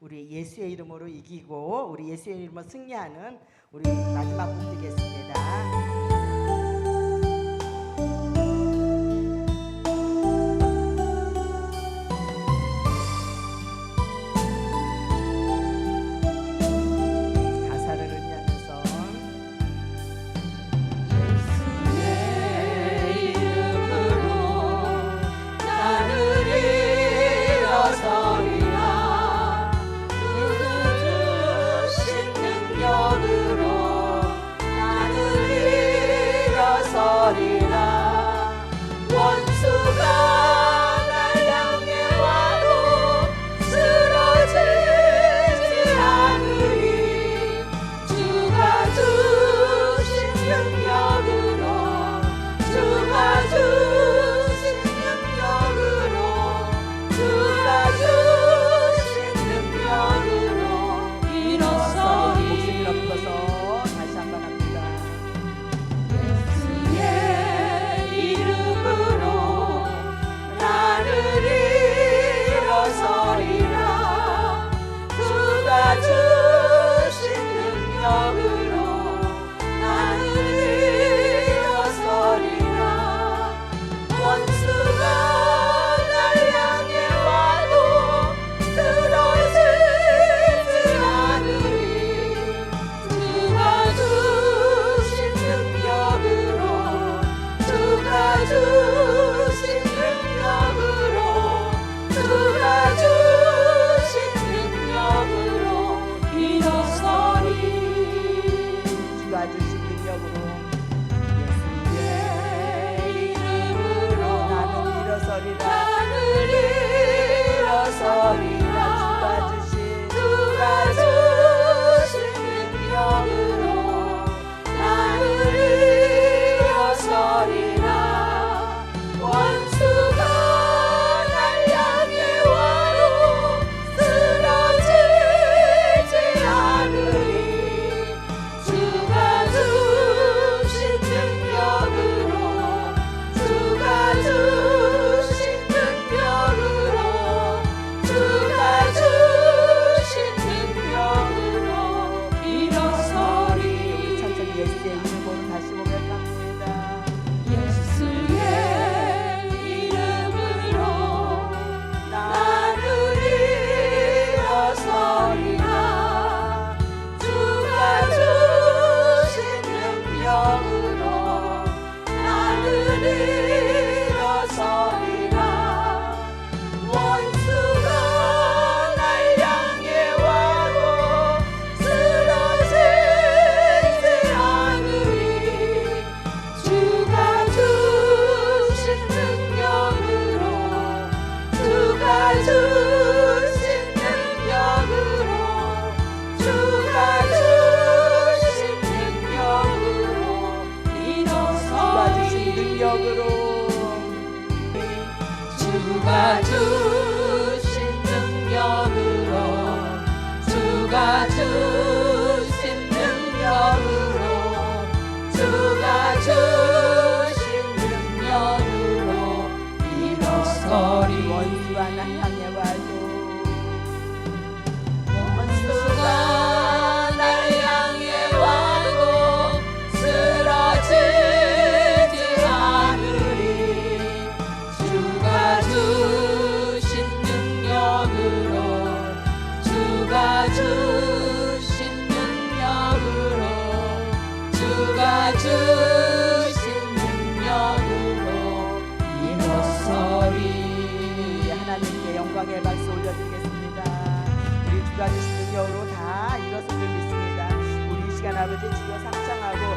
우리 예수의 이름으로 이기고 우리 예수의 이름으로 승리하는 우리 마지막 곡 되겠습니다. 네, 이제 유니폼을 다시 주가 주신 능력으로 주가 주신 능력으로 주가 주신 능력으로 일어서리 원수와 나 영광의 박수 올려드리겠습니다. 우리 주가 주신 능력으로 다 일어서길 믿습니다. 우리 시간 아버지 주여 상장하고